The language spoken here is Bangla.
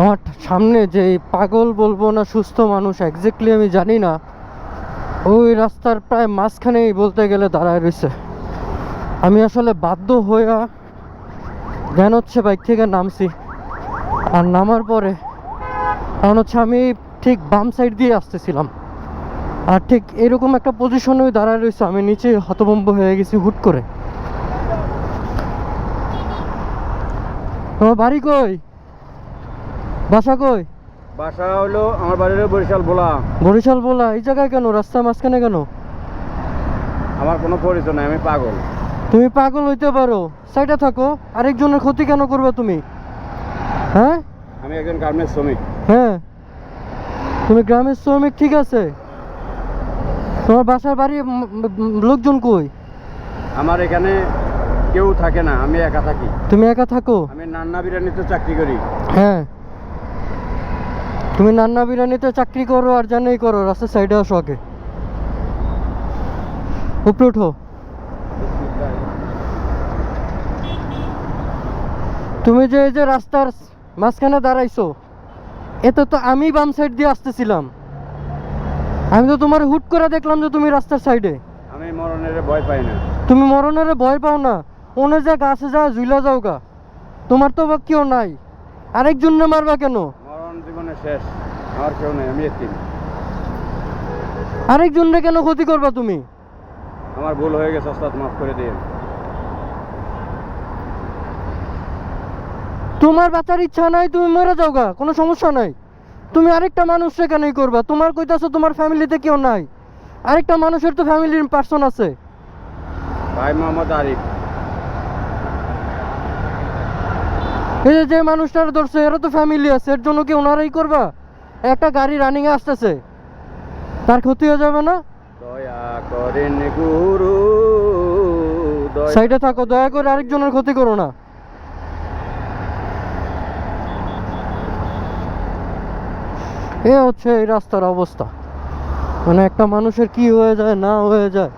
আমার সামনে যে পাগল বলব না সুস্থ মানুষ একজ্যাক্টলি আমি জানি না, ওই রাস্তার প্রায় মাঝখানেই বলতে গেলে দাঁড়ায় রয়েছে। আমি আসলে বাধ্য হইয়া জ্ঞান হচ্ছে বাইক থেকে নামছি। আর নামার পরে কারণ হচ্ছে আমি ঠিক বাম সাইড দিয়ে আসতেছিলাম। আর ঠিক এরকম একটা পজিশনে দাঁড়ায় রয়েছে, আমি নিচে হতভম্ব হয়ে গেছি হুট করে। তোমার বাড়ি কই? বাসা কই? বাসা হলো আমার বাড়ির বরিশাল ভোলা। বরিশাল বলা এই জায়গায় কেন? রাস্তা মাঝখানে কেন? আমার কোনো পরিচয় নাই আমি পাগল। তুমি পাগল হইতে পারো সাইডে থাকো আরেকজনের ক্ষতি কেন করবে তুমি? হ্যাঁ? আমি একজন গার্মেন্টস শ্রমিক। হ্যাঁ। তুমি গ্রামের শ্রমিক ঠিক আছে। তোমার বাসার বাড়ি লোকজন কই? আমার এখানে কেউ থাকে না আমি একা থাকি। তুমি একা থাকো? আমি নান্না বিরিয়ানিতে চাকরি করি। হ্যাঁ। তুমি নান্না বিরিয়ানিতে চাকরি করো আর জানেই করো রাস্তার সাইডে আসো আগে উপরে উঠো। তুমি যে এই যে রাস্তার মাঝখানে দাঁড়াইছো এতে তো আমি বাম সাইড দিয়ে আসতেছিলাম। আমি তো তোমার হুট করে দেখলাম যে তুমি রাস্তার সাইডে আমি মরণের ভয় পাই না। তুমি মরণের ভয় পাও না। ওনে যে গাছে যা ঝুলা যাও গা তোমার তো কেউ নাই। আরেকজন মারবা কেন? শেষ। আমার কেউ নেই আমি এতিম আরেকজনকে কেন ক্ষতি করবা তুমি? আমার ভুল হয়ে গেছে ওস্তাদ মাফ করে দিয়ে তোমার বাঁচার ইচ্ছা নাই তুমি মরে যাও গা কোনো সমস্যা নাই। তুমি আরেকটা মানুষকে কেনই করবা? তোমার কইতাছো তোমার ফ্যামিলিতে কেউ নাই। আরেকটা মানুষের তো ফ্যামিলির পার্সন আছে। ভাই মোহাম্মদ আরিফ। এই যে যে মানুষটার ধরছে এরা তো ফ্যামিলি আছে এর জন্য কি ওনারাই করবা? একটা গাড়ি রানিং এ আসতেছে। তার ক্ষতি হয়ে যাবে না? দয়া করেন গুরু সাইডে থাকো দয়া করে আরেকজনের ক্ষতি করো না। এ হচ্ছে এই রাস্তার অবস্থা। মানে একটা মানুষের কি হয়ে যায় না হয়ে যায়।